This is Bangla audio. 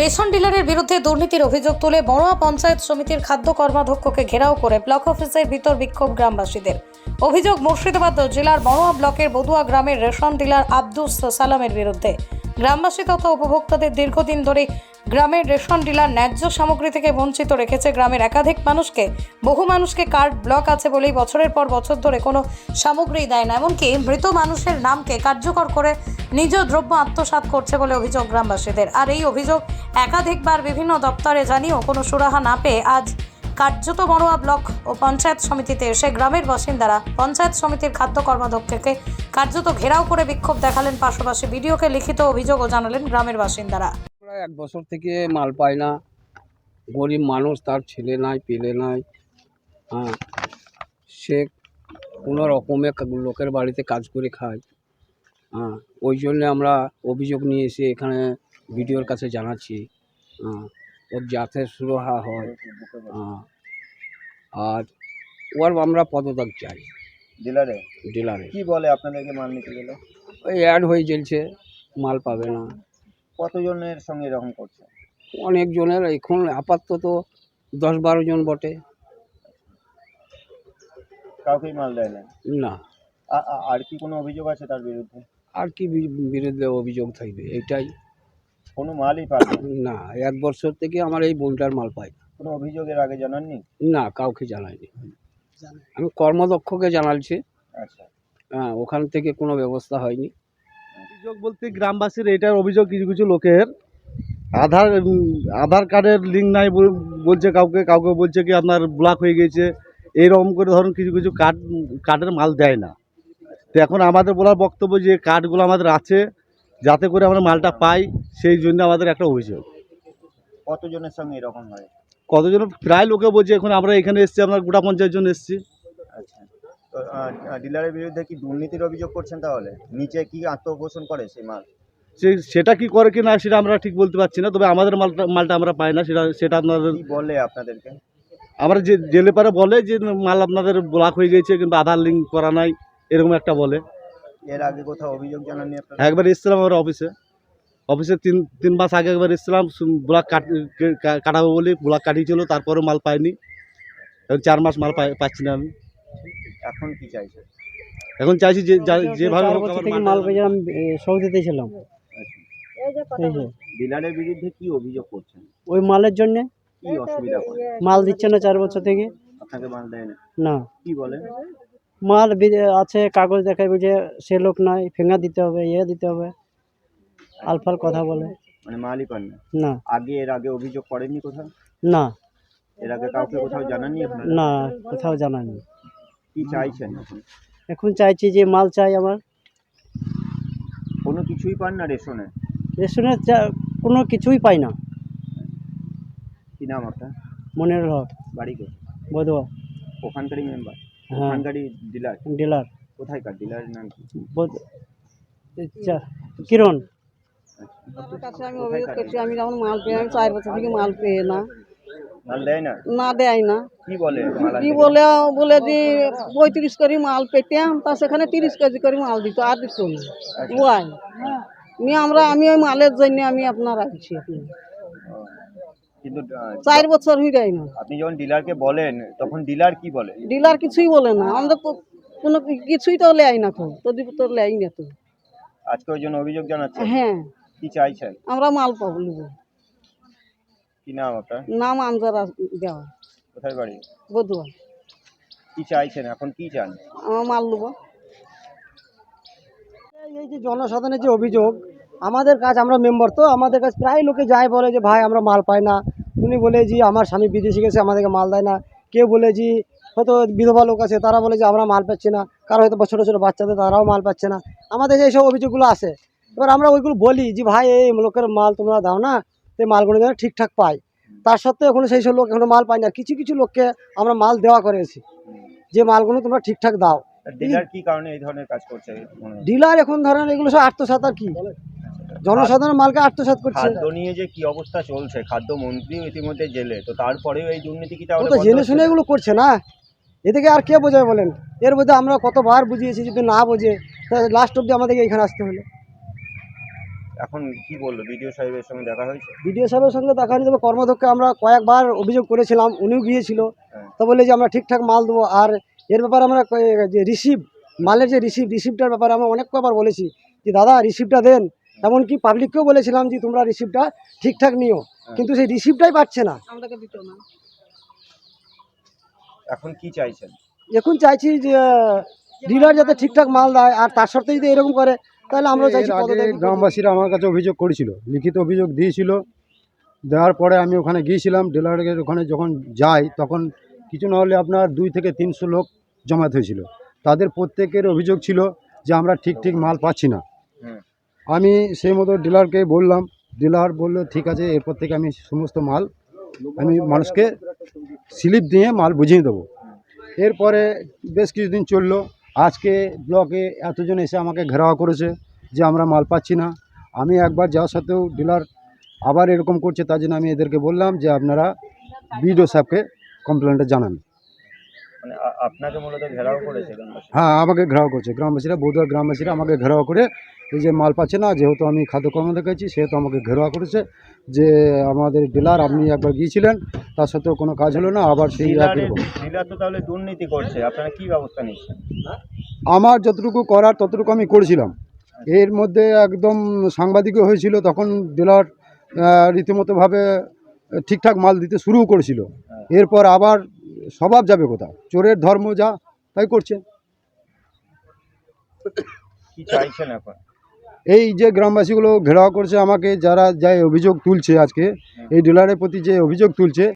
রেশন ডিলারের বিরুদ্ধে দুর্নীতির অভিযোগ তুলে বড়োয়া পঞ্চায়েত সমিতির খাদ্য কর্মাধ্যক্ষকে ঘেরাও করে ব্লক অফিসের ভিতর বিক্ষোভ গ্রামবাসীদের। অভিযোগ মুর্শিদাবাদ জেলার বড়োয়া ব্লকের বদুয়া গ্রামের রেশন ডিলার আব্দুস সালামের বিরুদ্ধে। গ্রামবাসী তথা উপভোক্তাদের দীর্ঘদিন ধরে গ্রামের রেশন ডিলার ন্যায্য সামগ্রী থেকে বঞ্চিত রেখেছে গ্রামের একাধিক মানুষকে। বহু মানুষকে কার্ড ব্লক আছে বলেই বছরের পর বছর ধরে কোনো সামগ্রী দেয় না। এমনকি মৃত মানুষের নামকে কার্যকর করে নিজ দ্রব্য আত্মসাৎ করছে বলে অভিযোগ গ্রামবাসীদের। আর এই অভিযোগ একাধিকবার বিভিন্ন দপ্তরে জানিয়েও কোনো সুরাহা না পেয়ে আজ কার্যত বড়ুয়া ব্লক ও পঞ্চায়েত সমিতিতে এসে গ্রামের বাসিন্দারা পঞ্চায়েত সমিতির খাদ্য কর্মাধ্যক্ষকে কার্যত ঘেরাও করে বিক্ষোভ দেখালেন পাশাপাশি ভিডিওকে লিখিত অভিযোগও জানালেন গ্রামের বাসিন্দারা। প্রায় এক বছর থেকে মাল পায় না। গরিব মানুষ, তার ছেলে নাই, পেলে নাই। হ্যাঁ সে কোনো রকমে লোকের বাড়িতে কাজ করে খায়। হ্যাঁ ওই জন্যে আমরা অভিযোগ নিয়ে এসে এখানে বিডিওর কাছে জানাচ্ছি। হ্যাঁ ওর যাতে সুরাহা হয়। আর ওর আমরা পদত্যাগ চাই। ডিলারে? ডিলারে। কি বলে আপনাদেরকে মাল নিতে গেলে? ওই অ্যাড হয়ে চলছে মাল পাবে না। কতজনের সঙ্গে এরকম করছে? অনেকজনের এখন আপাতত তো দশ বারো জন বটে। কাউকেই মাল দেয় না। না আর কি কোনো অভিযোগ আছে তার বিরুদ্ধে? আর কি বিরুদ্ধে অভিযোগ থাকবে এটাই। কোনো মালই পাবে না। না এক বছর থেকে আমার এই বোনটার মাল পাই না। কোনো অভিযোগের আগে জানাননি? না কাউকে জানাইনি আমি কর্মদক্ষকে জানালছি। আচ্ছা। হ্যাঁ ওখান থেকে কোনো ব্যবস্থা হয়নি। অভিযোগ বলতে গ্রামবাসীর এটার অভিযোগ কিছু কিছু লোকের। আধার আধার কার্ডের লিঙ্ক নাই বল- বলছে কাউকে কাউকে বলছে কি আপনার ব্লক হয়ে গেছে। এইরকম করে ধরুন কিছু কিছু কার্ড কার্ডের মাল দেয় না। তো এখন আমাদের বলার বক্তব্য যে কার্ডগুলো আমাদের আছে যাতে করে আমরা মালটা পাই সেই জন্য আমাদের একটা অভিযোগ। কতজনের সঙ্গে এরকম হয়? কতজন? প্রায় লোকে বলছে এখন আমরা এখানে এসেছি আমরা গোটা পঞ্চায়েত জন এসেছি। আচ্ছা। তো ডিলারের বিরুদ্ধে কি দুর্নীতির অভিযোগ করছেন তাহলে? নিচে কি আত্মপোষণ করে সেই মাল? সে সেটা কি করে কি না সেটা আমরা ঠিক বলতে পারছি না তবে আমাদের মালটা মালটা আমরা পাই না সেটা সেটা আপনাদের কি বলে আপনাদেরকে? আমরা যে জেলে পারে বলে যে মাল আপনাদের ব্লক হয়ে গেছে কিংবা আধার লিঙ্ক করা নাই এরকম একটা বলে। এর আগে কোথাও অভিযোগ জানাননি আপনারা? একবার এসেছিলাম আমরা অফিসে। অফিসে তিন তিন মাস আগে একবার এসেছিলাম ব্লক কাট কাটাবো বলে ব্লক কাটিয়েছিল তারপরেও মাল পাইনি। এখন চার মাস মাল পাই- পাচ্ছি না আমি। এখন কি চাইছে? এখন চাইছি যে যেভাবে চার বছর থেকে মালটা- মাল পেয়েছিলাম এ, সৌদিতে ছিলাম। ডিলারের বিরুদ্ধে কি অভিযোগ করছেন? ওই মালের জন্য। কি অসুবিধা মাল দিচ্ছে না চার বছর থেকে। আপনাকে মাল দেয় না। না কি বলে মাল বি- আছে কাগজ দেখাবে যে সে লোক নয় ফিঙ্গার দিতে হবে ইয়ে দিতে হবে আলফাল কথা বলে। মানে মালই পান না? না। আগে এর আগে অভিযোগ করেননি কোথাও? না। এর আগে কাউকে কোথাও জানাননি আপনারা? না কোথাও জানায়নি কি চাইছেন এখন? চাইছি যে মাল চাই আমার। কোনো কিছুই পান না রেশনে? রেশনের চা- কোনো কিছুই পাই না। কি নাম আপনার? মনের হক। বাড়ি কোথায়? বধুয়া। ওখানকারই মেম্বার ওখানকারই ডিলার ডিলার কোথায়কার ডিলারের নাম কি? বধ- কিরণ। কাছে আমি অভিযোগ করছি আমি যখন মাল পেয়ে আমি চার বছর থেকে মাল পেয়ে না। মাল দেয় না? না দেয় না। কি বলে কি বলে বলে যে পঁয়ত্রিশ করে মাল পেতাম তা সেখানে তিরিশ কেজি করে মাল দিত আর দিত না। ওয়াই। নিয়ে আমরা আমি ওই মালের জন্য আমি আপনার আছি এখন। কিন্তু চার বছর হয়ে যায় না। আপনি যখন ডিলারকে বলেন তখন ডিলার কি বলে? ডিলার কিছুই বলে না। আমাদের কোনো কিছুই তো লেয় না তো তোদের তো লেয় না তো। আজকে ওই জন্য অভিযোগ জানাচ্ছেন? হ্যাঁ। কি চাইছেন? আমরা মাল পাবো নেব। কি নাম আপনার? নাম আনজার দেওয়া। কোথায় বাড়ি? বধুয়া। কি চাইছেন? এখন কি চান? আমার মাল নেব। এই যে জনসাধারণের যে অভিযোগ আমাদের কাছে আমরা মেম্বার তো আমাদের কাছে প্রায় লোকে যায় বলে যে ভাই আমরা মাল পাই না। উনি বলে যে আমার স্বামী বিদেশে গেছে আমাদেরকে মাল দেয় না। কেউ বলে যে হয়তো বিধবা লোক আছে তারা বলে যে আমরা মাল পাচ্ছি না। কারও হয়তো ছোটো ছোটো বাচ্চাদের তারাও মাল পাচ্ছে না। আমাদের যে এইসব অভিযোগগুলো আছে এবার আমরা ওইগুলো বলি যে ভাই এই লোকের মাল তোমরা দাও না এই মালগুলো যেন ঠিকঠাক পাই তার সত্ত্বেও এখনও সেই সব লোক এখনও মাল পাই না। কিছু কিছু লোককে আমরা মাল দেওয়া করেছি যে মালগুলো তোমরা ঠিকঠাক দাও। ডিলার কি কারণে এই ধরনের কাজ করছে? ডিলার এখন ধরেন এগুলো সব আত্মসাত আর কি। জনসাধারণ মালকে আত্মসাত করছে। খাদ্য নিয়ে যে কি অবস্থা চলছে খাদ্য মন্ত্রী ইতিমধ্যে জেলে তো তারপরেও এই দুর্নীতি কি তাহলে তো জেনে শুনে এগুলো করছে না? এদিকে আর কে বোঝায় বলেন? এর মধ্যে আমরা কতবার বুঝিয়েছি যদি না বোঝে লাস্ট অব্দি আমাদেরকে এখানে আসতে হলো। এখন কি বলল? বিডিও সাহেবের সঙ্গে দেখা হয়েছে? বিডিও সাহেবের সঙ্গে দেখা হয়নি তবে কর্মাধ্যক্ষে আমরা কয়েকবার অভিযোগ করেছিলাম উনিও গিয়েছিল। হ্যাঁ। তো বলে যে আমরা ঠিকঠাক মাল দেবো আর এর ব্যাপারে আমরা যে রিসিভ মালের যে রিসিভ রিসিভটার ব্যাপারে আমরা অনেক কবার বলেছি যে দাদা রিসিভটা দেন। এমনকি পাবলিককেও বলেছিলাম যে তোমরা রিসিভটা ঠিকঠাক নিও কিন্তু সেই রিসিভটাই পাচ্ছে না। আমাদেরকে দিত না। এখন কি চাইছেন? এখন চাইছি যে ডিলার যাতে ঠিকঠাক মাল দেয় আর তার সত্ত্বে যদি এরকম করে তাহলে আমরাও চাইছি গ্রামবাসীরা আমার কাছে অভিযোগ করেছিল লিখিত অভিযোগ দিয়েছিল। দেওয়ার পরে আমি ওখানে গিয়েছিলাম ডিলারের ওখানে যখন যাই তখন কিছু না হলে আপনার দুই থেকে তিনশো লোক জমায়েত হয়েছিল। তাদের প্রত্যেকের অভিযোগ ছিল যে আমরা ঠিক ঠিক মাল পাচ্ছি না। হুম। আমি সেই মতো ডিলারকে বললাম, ডিলার বলল, ঠিক আছে, এরপর থেকে আমি সমস্ত মাল, আমি মানুষকে স্লিপ দিয়ে মাল বুঝিয়ে দেবো। এরপরে বেশ কিছুদিন চলল। আজকে ব্লকে এতজন এসে আমাকে ঘেরাও করেছে যে আমরা মাল পাচ্ছি না। আমি একবার যাওয়ার সাথেও ডিলার আবার এরকম করছে, তার জন্য আমি এদেরকে বললাম যে আপনারা বিডিও সাহেবকে কমপ্লেনটা জানান। আপনাকে মূলত ঘেরাও করেছে হ্যাঁ আমাকে ঘেরাও করছে। গ্রামবাসীরা বৌদ্ধ গ্রামবাসীরা আমাকে ঘেরাও করে এই যে মাল পাচ্ছে না যেহেতু আমি খাদ্য কর্ম দেখাচ্ছি সেহেতু আমাকে ঘেরাও করেছে যে আমাদের ডিলার আপনি একবার গিয়েছিলেন তার সাথেও কোনো কাজ হলো না আবার সেই ডিলার তো তাহলে দুর্নীতি করছে। আপনারা কি ব্যবস্থা নিচ্ছেন? আমার যতটুকু করার ততটুকু আমি করেছিলাম। এর মধ্যে একদম সাংবাদিকও হয়েছিল তখন ডিলার রীতিমতোভাবে ঠিকঠাক মাল দিতে শুরুও করেছিল। এরপর আবার স্বভাব যাবে কোথাও চোরের ধর্ম যা তাই করছে। কি চাইছেন এখন? এই যে গ্রামবাসীগুলো ঘেরাও করছে আমাকে যারা যাই অভিযোগ তুলছে আজকে এই ডিলারের প্রতি যে অভিযোগ তুলছে